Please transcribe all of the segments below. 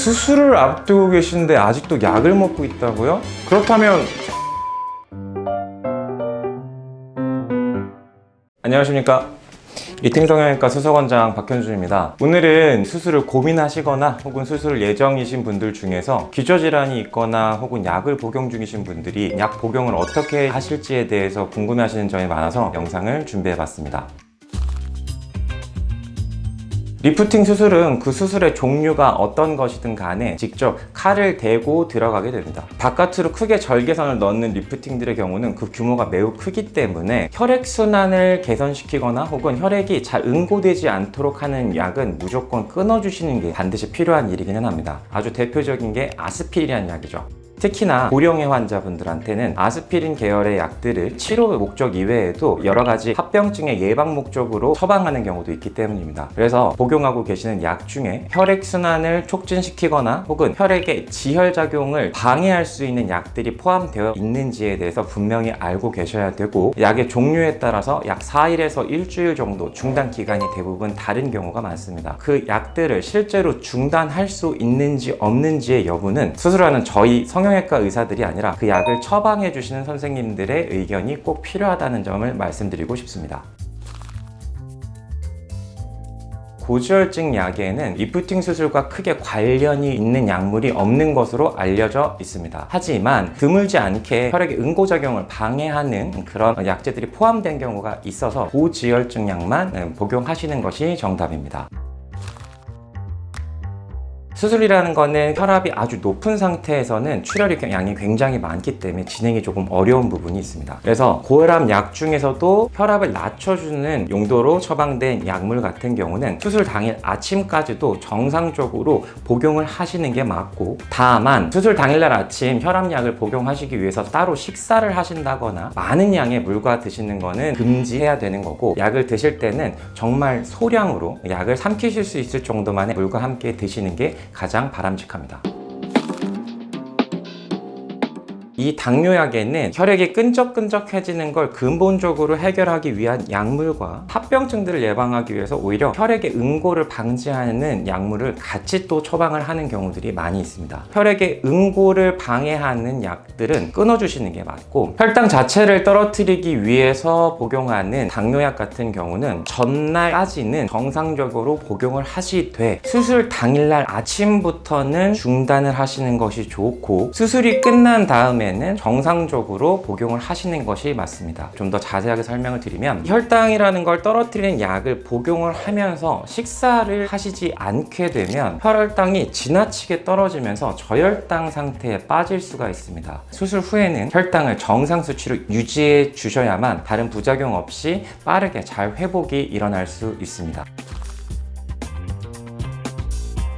수술을 앞두고 계신데 아직도 약을 먹고 있다고요? 그렇다면 안녕하십니까 리팅성형외과 수석원장 박현준입니다. 오늘은 수술을 고민하시거나 혹은 수술 예정이신 분들 중에서 기저질환이 있거나 혹은 약을 복용 중이신 분들이 약 복용을 어떻게 하실지에 대해서 궁금해하시는 점이 많아서 영상을 준비해봤습니다. 리프팅 수술은 그 수술의 종류가 어떤 것이든 간에 직접 칼을 대고 들어가게 됩니다. 바깥으로 크게 절개선을 넣는 리프팅들의 경우는 그 규모가 매우 크기 때문에 혈액순환을 개선시키거나 혹은 혈액이 잘 응고되지 않도록 하는 약은 무조건 끊어주시는 게 반드시 필요한 일이기는 합니다. 아주 대표적인 게 아스피린이라는 약이죠. 특히나 고령의 환자분들한테는 아스피린 계열의 약들을 치료 목적 이외에도 여러 가지 합병증의 예방 목적으로 처방하는 경우도 있기 때문입니다. 그래서 복용하고 계시는 약 중에 혈액순환을 촉진시키거나 혹은 혈액의 지혈작용을 방해할 수 있는 약들이 포함되어 있는지에 대해서 분명히 알고 계셔야 되고 약의 종류에 따라서 약 4일에서 일주일 정도 중단 기간이 대부분 다른 경우가 많습니다. 그 약들을 실제로 중단할 수 있는지 없는지의 여부는 수술하는 저희 성형 외과 의사들이 아니라 그 약을 처방해 주시는 선생님들의 의견이 꼭 필요하다는 점을 말씀드리고 싶습니다. 고지혈증 약에는 리프팅 수술과 크게 관련이 있는 약물이 없는 것으로 알려져 있습니다. 하지만 드물지 않게 혈액의 응고작용을 방해하는 그런 약제들이 포함된 경우가 있어서 고지혈증 약만 복용하시는 것이 정답입니다. 수술이라는 거는 혈압이 아주 높은 상태에서는 출혈이 양이 굉장히 많기 때문에 진행이 조금 어려운 부분이 있습니다. 그래서 고혈압 약 중에서도 혈압을 낮춰주는 용도로 처방된 약물 같은 경우는 수술 당일 아침까지도 정상적으로 복용을 하시는 게 맞고 다만 수술 당일날 아침 혈압약을 복용하시기 위해서 따로 식사를 하신다거나 많은 양의 물과 드시는 거는 금지해야 되는 거고 약을 드실 때는 정말 소량으로 약을 삼키실 수 있을 정도만의 물과 함께 드시는 게 가장 바람직합니다. 이 당뇨약에는 혈액이 끈적끈적해지는 걸 근본적으로 해결하기 위한 약물과 합병증들을 예방하기 위해서 오히려 혈액의 응고를 방지하는 약물을 같이 또 처방을 하는 경우들이 많이 있습니다. 혈액의 응고를 방해하는 약들은 끊어주시는 게 맞고 혈당 자체를 떨어뜨리기 위해서 복용하는 당뇨약 같은 경우는 전날까지는 정상적으로 복용을 하시되 수술 당일날 아침부터는 중단을 하시는 것이 좋고 수술이 끝난 다음에 는 정상적으로 복용을 하시는 것이 맞습니다. 좀 더 자세하게 설명을 드리면 혈당이라는 걸 떨어뜨리는 약을 복용을 하면서 식사를 하시지 않게 되면 혈혈당이 지나치게 떨어지면서 저혈당 상태에 빠질 수가 있습니다. 수술 후에는 혈당을 정상 수치로 유지해 주셔야만 다른 부작용 없이 빠르게 잘 회복이 일어날 수 있습니다.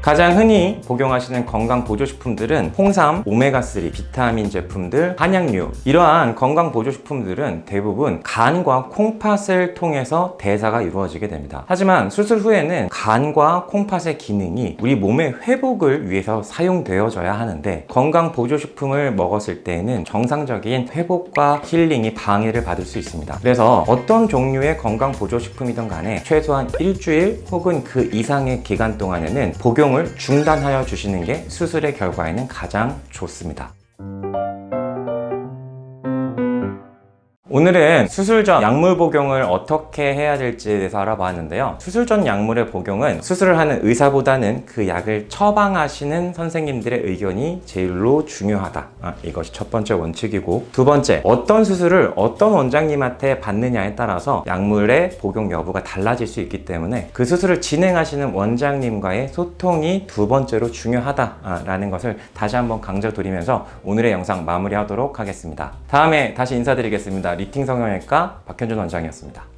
가장 흔히 복용하시는 건강 보조식품들은 홍삼, 오메가3, 비타민 제품들, 한약류 이러한 건강 보조식품들은 대부분 간과 콩팥을 통해서 대사가 이루어지게 됩니다. 하지만 수술 후에는 간과 콩팥의 기능이 우리 몸의 회복을 위해서 사용되어져야 하는데 건강 보조식품을 먹었을 때에는 정상적인 회복과 힐링이 방해를 받을 수 있습니다. 그래서 어떤 종류의 건강 보조식품이든 간에 최소한 일주일 혹은 그 이상의 기간 동안에는 복용 복용을 중단하여 주시는 게 수술의 결과에는 가장 좋습니다. 오늘은 수술 전 약물 복용을 어떻게 해야 될지에 대해서 알아봤는데요. 수술 전 약물의 복용은 수술을 하는 의사보다는 그 약을 처방하시는 선생님들의 의견이 제일로 중요하다. 아, 이것이 첫 번째 원칙이고 두 번째 어떤 수술을 어떤 원장님한테 받느냐에 따라서 약물의 복용 여부가 달라질 수 있기 때문에 그 수술을 진행하시는 원장님과의 소통이 두 번째로 중요하다라는 것을 다시 한번 강조드리면서 오늘의 영상 마무리하도록 하겠습니다. 다음에 다시 인사드리겠습니다. 리팅 성형외과 박현준 원장이었습니다.